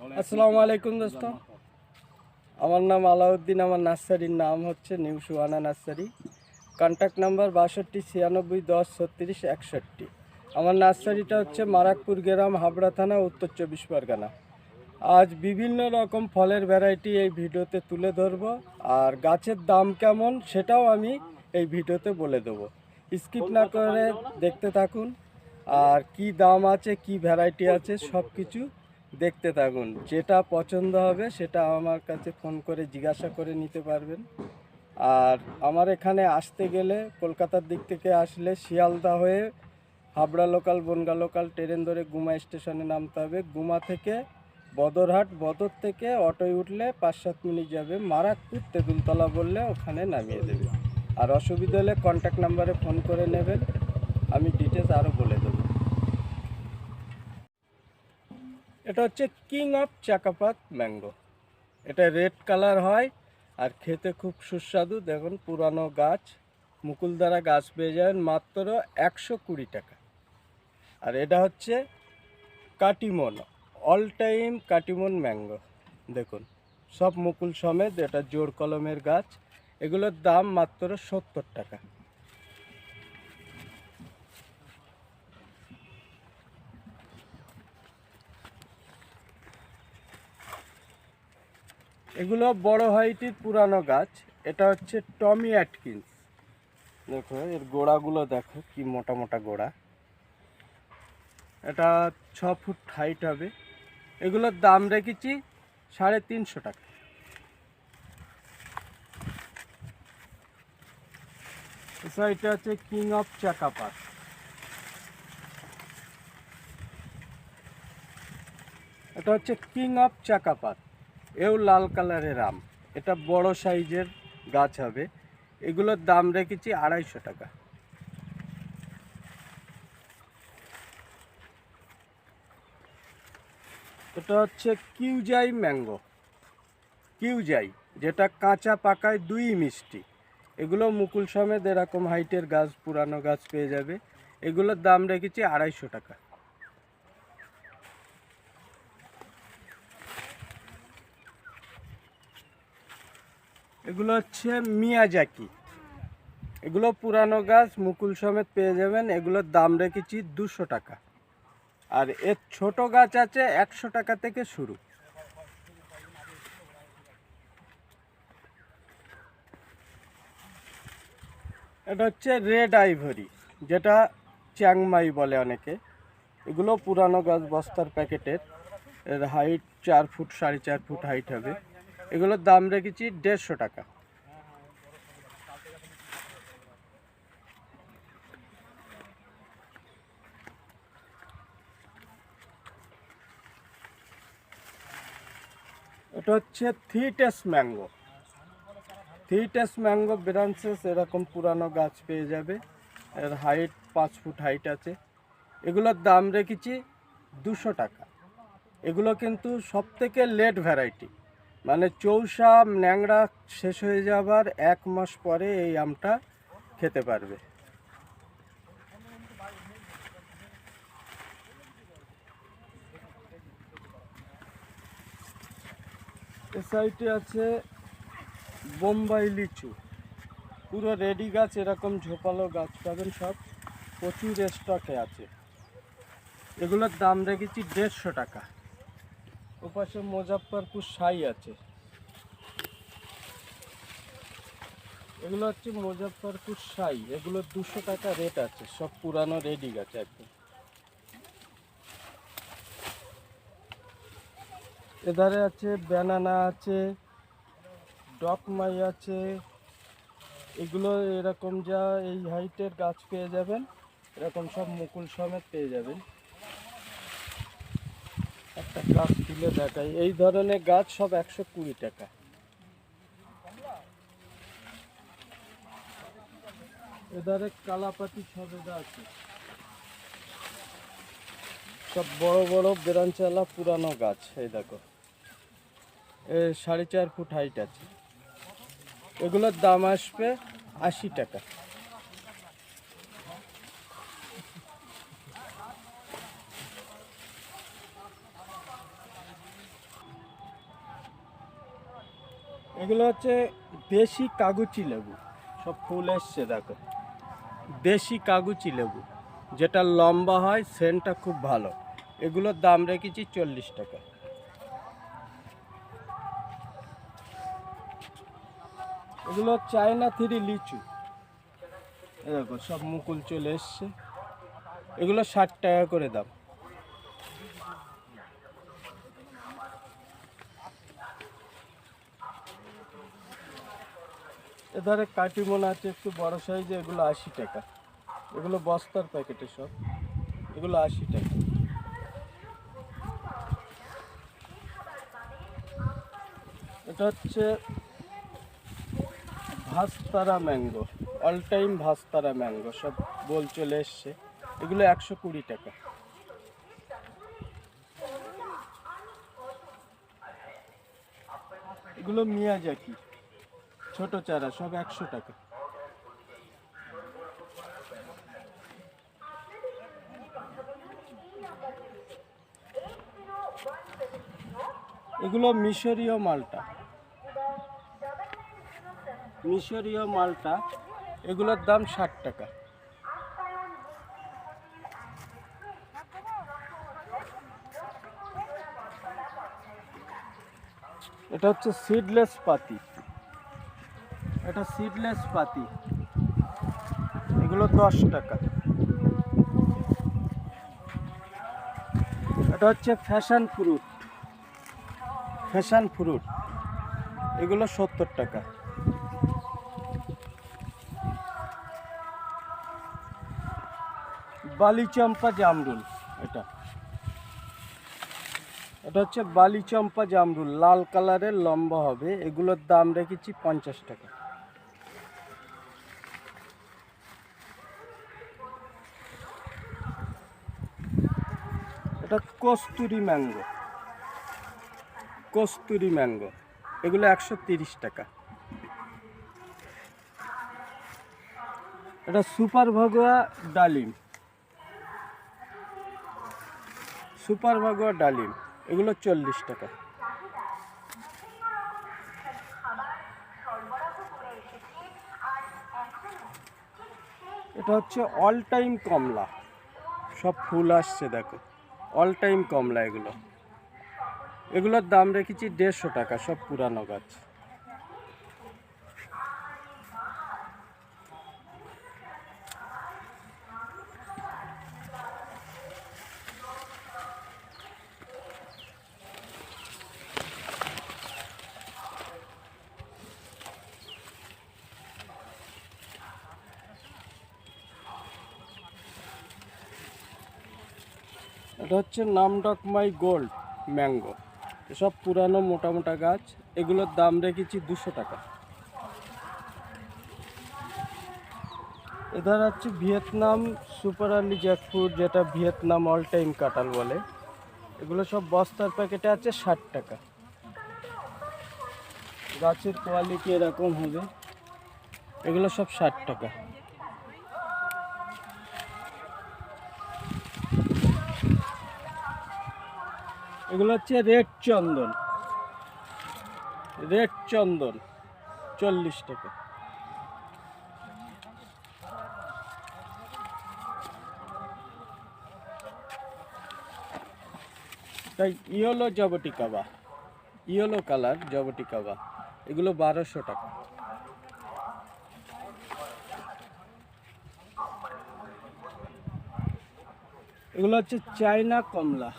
আসসালামু আলাইকুম দোস্ত। আমার নাম আলাউদ্দিন, আমার নার্সারির নাম হচ্ছে new Suhana nursery. Contact number বাষট্টি, ছিয়ানব্বই, দশ, ছত্রিশ, একষট্টি। আমার নার্সারিটা হচ্ছে মারাকপুর গ্রাম, হাবড়া থানা, উত্তর চব্বিশ পরগনা। আজ বিভিন্ন রকম ফলের ভ্যারাইটি এই ভিডিওতে তুলে ধরবো। আর গাছের দাম কেমন সেটাও আমি এই ভিডিওতে বলে দেবো। স্কিপ না করে দেখতে থাকুন। আর কি দাম আছে, কি ভ্যারাইটি আছে সব কিছু দেখতে থাকুন। যেটা পছন্দ হবে সেটা আমার কাছে ফোন করে জিজ্ঞাসা করে নিতে পারবেন। আর আমার এখানে আসতে গেলে কলকাতার দিক থেকে আসলে শিয়ালদা হয়ে Habra local Bongaon local train ধরে গুমা স্টেশনে নামতে হবে। গুমা থেকে বদরহাট, বদর থেকে অটোয় উঠলে পাঁচ সাত মিনিট যাবে। মারাকপুর তেঁতুলতলা বললে ওখানে নামিয়ে দেবে। আর অসুবিধা হলে কন্ট্যাক্ট নাম্বারে ফোন করে নেবেন। আমি ডিটেলস আরও বলে দেবো। এটা হচ্ছে কিং অফ চাকাপাত ম্যাঙ্গো এটা রেড কালার হয় আর খেতে খুব সুস্বাদু। দেখুন, পুরানো গাছ মুকুল দ্বারা গাছ পেয়ে যাবেন মাত্র একশো কুড়ি টাকা। আর এটা হচ্ছে Katimon all time Katimon mango দেখুন, সব মুকুল সমেত এটা জোর কলমের গাছ। এগুলোর দাম মাত্র সত্তর টাকা। এগুলো বড় হাইটির পুরানো গাছ। এটা হচ্ছে টমি অ্যাটকিন্স। দেখো, এর গোড়াগুলো দেখো, কি মোটা মোটা গোড়া। এটা ছ ফুট হাইট হবে। এগুলোর দাম রেখেছি সাড়ে তিনশো টাকা। এটা হচ্ছে কিং অফ চাকাপাত এটা হচ্ছে কিং অফ চাকাপাত এও লাল কালারের আম। এটা বড় সাইজের গাছ হবে। এগুলোর দাম রেখেছি আড়াইশো টাকা। এটা হচ্ছে কিউজাই ম্যাঙ্গো। কিউজাই, যেটা কাঁচা পাকায় দুই মিষ্টি। এগুলো মুকুল সমেত এরকম হাইটের গাছ, পুরানো গাছ পেয়ে যাবে। এগুলোর দাম রেখেছি আড়াইশো টাকা। এগুলো হচ্ছে মিয়াজাকি। এগুলো পুরানো গাছ, মুকুল সমেত পেয়ে যাবেন। এগুলোর দাম রেখেছি দুশো টাকা। আর এর ছোট গাছ আছে একশো টাকা থেকে শুরু। এটা হচ্ছে রেড আইভরি, যেটা চ্যাংমাই বলে অনেকে। এগুলো পুরানো গাছ, বস্তার প্যাকেটের। এর হাইট চার ফুট, সাড়ে চার ফুট হাইট হবে। এগুলোর দাম রেখেছি দেড়শো টাকা। এটা হচ্ছে থিটেস ম্যাঙ্গো থ্রি থিটেস ম্যাঙ্গো ব্রাঞ্চেস এরকম পুরানো গাছ পেয়ে যাবে। এর হাইট পাঁচ ফুট হাইট আছে। এগুলোর দাম রেখেছি দুশো টাকা। এগুলো কিন্তু সব থেকে লেট ভ্যারাইটি মানে চৌসা ন্যাংড়া শেষ হয়ে যাবার এক মাস পরে এই আমটা খেতে পারবে। এ সাইডে আছে বোম্বাই লিচু। পুরো রেডি গাছ, এরকম ঝোপালো গাছ পাবেন সব। প্রচুর স্টকে আছে। এগুলোর দাম রেখেছি দেড়শো টাকা। ওপাশে মুজাফরপুর সাই আছে। এগুলো হচ্ছে মুজাফরপুর সাই এগুলো দুশো টাকা রেট আছে, সব পুরানো রেডি গাছ একদম। এধারে আছে ব্যানানা আছে ডকমাই আছে। এগুলো এরকম যা এই হাইটের গাছ পেয়ে যাবেন, এরকম সব মুকুল সমেত পেয়ে যাবেন। একটা গাছ তুলে দেখাই। এই ধরনের গাছ সব একশো কুড়ি টাকা। এধারে কালাপাতি সবেদা আছে। সব বড় বড় বেরানচালা পুরানো গাছ, এই দেখো। এ সাড়ে চার ফুট হাইট আছে। এগুলোর দাম আসবে আশি টাকা। এগুলো হচ্ছে দেশি কাগুচি লেবু। সব ফুল এসছে, দেখো। দেশি কাগুচি লেবু। যেটা লম্বা হয় সেন্টটা খুব ভালো। এগুলোর দাম রেখেছি চল্লিশ টাকা। এগুলো চায়না থ্রি লিচু। দেখো, সব মুকুল চলে এসছে। এগুলো ষাট টাকা করে দাম। এধারে কাটিমন আছে, একটু বড় সাইজে এগুলো আশি টাকা। এগুলো বস্তার প্যাকেটে সব। এগুলো আশি টাকা। এটা হচ্ছে ভাস্তারা ম্যাঙ্গো অল টাইম ভাস্তারা ম্যাঙ্গো, সব বল চলে এসছে। এগুলো একশো কুড়ি টাকা। এগুলো মিয়াজাকি। ছোট চারা, সব একশো টাকা। এগুলো মিশরীয় মালটা। মিশরীয় মালটা, এগুলোর দাম ষাট টাকা। এটা হচ্ছে সিডলেস পাতি। এটা সিডলেস পাতি। এগুলো দশ টাকা। এটা হচ্ছে ফ্যাশন ফ্রুট ফ্যাশন ফ্রুট এগুলো সত্তর টাকা। বালিচম্পা জামরুল, এটা। এটা হচ্ছে বালিচম্পা জামরুল। লাল কালারের, লম্বা হবে। এগুলোর দাম রেখেছি পঞ্চাশ টাকা এটা কস্তুরি ম্যাঙ্গো। কস্তুরি ম্যাঙ্গো। এগুলো একশো তিরিশ টাকা। এটা সুপার ভাগুয়া ডালিম। সুপার ভাগুয়া ডালিম। এগুলো চল্লিশ টাকা। এটা হচ্ছে অল টাইম কমলা। সব ফুল আসছে, দেখো। অল টাইম কমলা এগুলো। এগুলোর দাম রেখেছি দেড়শো টাকা সব পুরানো গাছ এটা হচ্ছে নামডক মাই গোল্ড, ম্যাঙ্গো। এসব পুরানো মোটা মোটা গাছ, এগুলোর দাম রেখেছি দুশো টাকা। এধার হচ্ছে ভিয়েতনাম সুপার আর্লি জ্যাকফ্রুট, যেটা ভিয়েতনাম অল টাইম কাটাল বলে। এগুলো সব বস্তার প্যাকেটে আছে ষাট টাকা। গাছের কোয়ালিটি এরকম হবে। এগুলো সব ষাট টাকা। এগুলো হচ্ছে রেড চন্দন। রেড চন্দন, চল্লিশ টাকা। তাই yellow jabuticaba yellow colour jabuticaba এগুলো বারোশো টাকা। এগুলো হচ্ছে চায়না কমলা।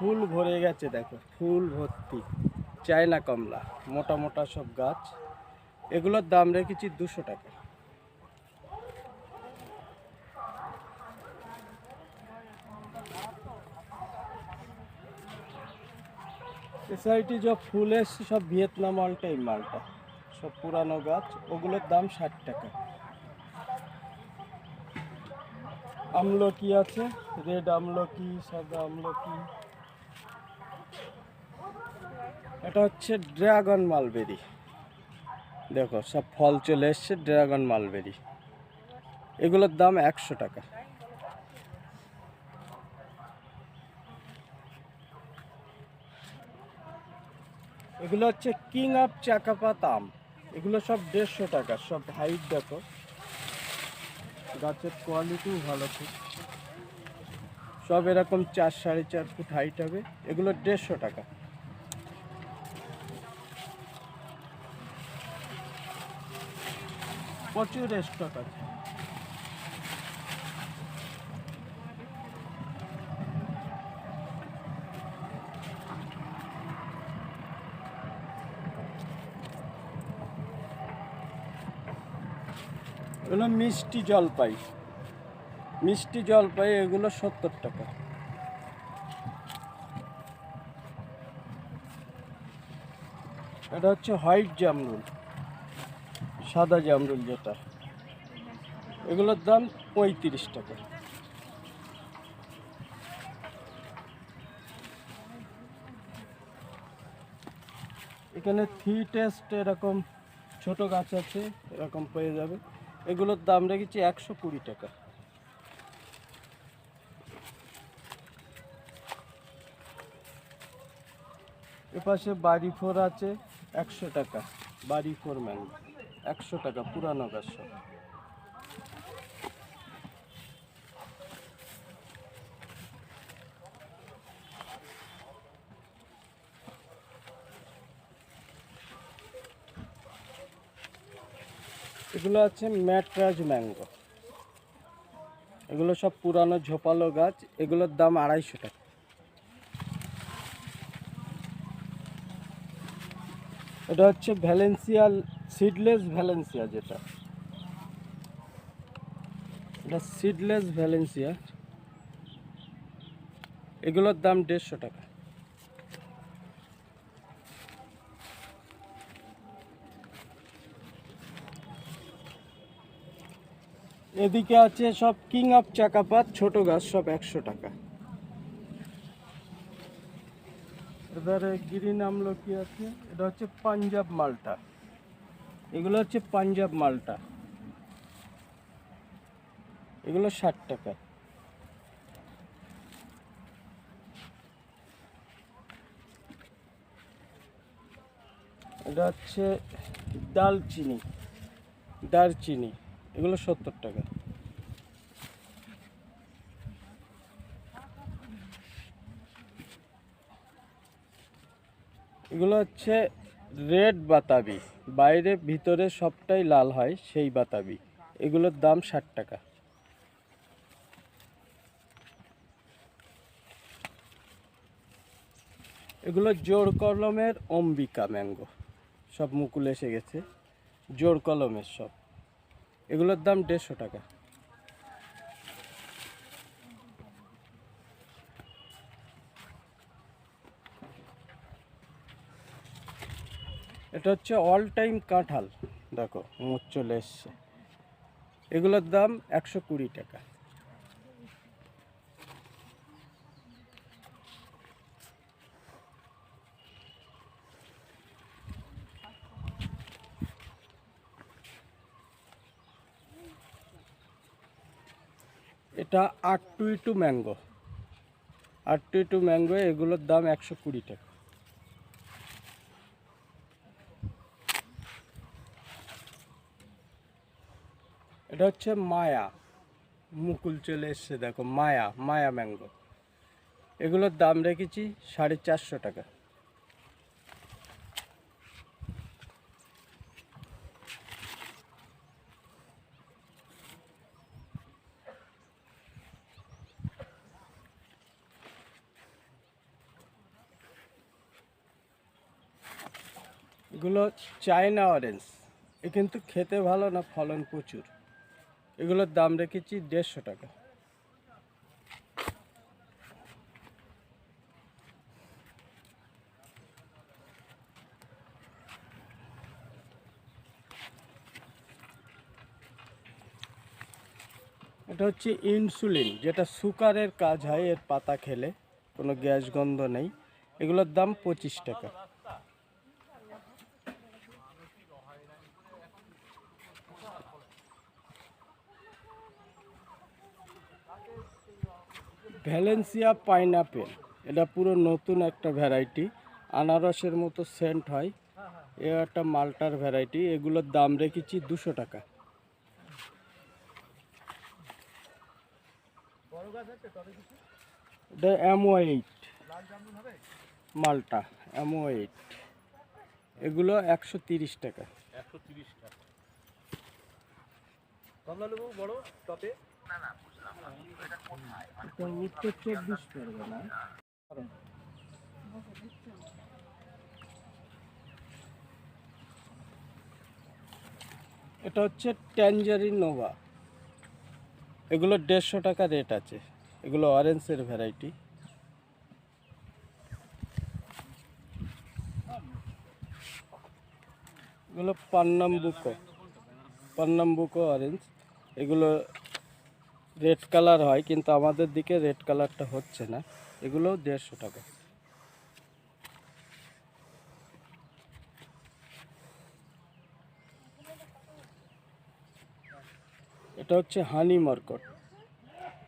ফুল ভরে গেছে, দেখো, ফুল ভর্তি। চায়না কমলা, মোটা মোটা সব গাছ। এগুলোর দাম রেখেছি দুশো টাকা। এসআইটি সব ফুল এসছে, সব ভিয়েতনাম অলটাই মালটা। সব পুরানো গাছ, ওগুলোর দাম ষাট টাকা। আমলকি আছে, রেড আমলকি, সাদা আমলকি। এটা হচ্ছে ড্রাগন মালবেরি। দেখো, সব ফল চলে এসছে, ড্রাগন মালবেরি। এগুলোর দাম একশো টাকা। এগুলো হচ্ছে কিং অফ চাকাপাত আম। এগুলো সব দেড়শো টাকা, সব হাইট দেখো। গাছের কোয়ালিটিও ভালো খুব। সব এরকম চার সাড়ে চার ফুট হাইট হবে। এগুলো দেড়শো টাকা। প্রচুর স্টক আছে। এগুলো মিষ্টি জলপাই। মিষ্টি জলপাই এগুলো সত্তর টাকা। এটা হচ্ছে হোয়াইট জামরুল। সাদা জামরুল যেটা, এগুলোর দাম পঁয়ত্রিশ টাকা। এখানে থ্রি টেস্ট এরকম ছোট গাছ আছে, এরকম পেয়ে যাবে। এগুলোর দাম রেখেছি একশো কুড়ি টাকা। এপাশে বাড়ি ফোর আছে একশো টাকা, বাড়ি ফোর ম্যাঙ্গো একশো টাকা, পুরানো গাছ এগুলো আছে ম্যাটরাজ ম্যাঙ্গো। এগুলো সব পুরানো ঝোপালো গাছ, এগুলোর দাম আড়াইশো টাকা। এটা হচ্ছে ভ্যালেন্সিয়া সিডলেস ভ্যালেন্সিয়া যেটা। এটা সিডলেস ভ্যালেন্সিয়া। এগুলোর দাম দেড়শো টাকা। এদিকে আছে সব কিং অফ চাকাপাত, ছোট গাছ সব একশো টাকা। এবারে গ্রিন আমলকি আছে, এটা হচ্ছে পাঞ্জাব মালটা। এগুলো হচ্ছে পাঞ্জাব মালটা। এগুলো ষাট টাকা। এটা হচ্ছে দালচিনি দারচিনি। এগুলো সত্তর টাকা। এগুলো হচ্ছে রেড বাতাবি। বাইরে, ভিতরে সবটাই লাল হয় সেই বাতাবি। এগুলোর দাম ষাট টাকা। এগুলো জোর কলমের অম্বিকা ম্যাঙ্গো। সব মুকুল এসে গেছে। জোর কলমের সব। এগুলোর দাম দেড়শো টাকা। এটা হচ্ছে অল টাইম কাঁঠাল। দেখো মোচ চলে এসছে। এগুলোর দাম একশো কুড়ি টাকা। এটা আট টুই টু ম্যাঙ্গো। আট টুই টু ম্যাঙ্গো, এগুলোর দাম একশো কুড়ি টাকা। এটা হচ্ছে মায়া। মুকুল চলে এসছে, দেখো, মায়া মায়া ম্যাঙ্গো। এগুলোর দাম রেখেছি সাড়ে চারশো টাকা। এগুলো চায়না অরেঞ্জ এ কিন্তু খেতে ভালো না, ফলন প্রচুর। এগুলোর দাম রেখেছি দেড়শো টাকা। এটা হচ্ছে ইনসুলিন, যেটা সুকারের কাজ হয় এর পাতা খেলে, কোনো গ্যাস গন্ধ নেই। এগুলোর দাম পঁচিশ টাকা। Valencia pineapple. এটা পুরো নতুন একটা ভ্যারাইটি। আনারসের মতো সেন্ট হয়। এ একটা মালটার ভ্যারাইটি। এগুলোর দাম রেখেছি দুশো টাকা। এটা এমও এইট। মালটা এইট। এগুলো একশো তিরিশ টাকা। একশো তিরিশ টাকা। কমলা লেবু বড় টপে? এটা উত্তর চব্বিশ পরগনা এটা হচ্ছে ট্যাঞ্জারিন নোভা এগুলো দেড়শো টাকা রেট আছে। এগুলো অরেঞ্জের ভ্যারাইটি এগুলো পান্নাম্বুকো। পান্নাম্বুকো অরেঞ্জ এগুলো রেড কালার হয় কিন্তু আমাদের দিকে রেড কালারটা হচ্ছে না। এগুলো দেড়শো টাকা। এটা হচ্ছে হানি মার্কট।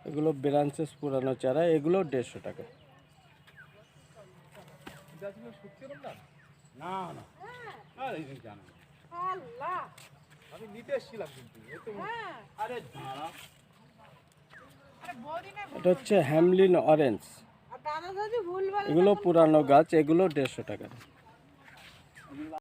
এগুলো ব্রাঞ্চেস পুরানো চারা এগুলো দেড়শো টাকা। না না। আর এই জানো। আল্লাহ। আমি নিতে এসেছিলাম কিন্তু হ্যাঁ। আরে দাঁড়া এটা হচ্ছে হ্যামলিন অরেঞ্জ এগুলো পুরানো গাছ এগুলো দেড়শো টাকা।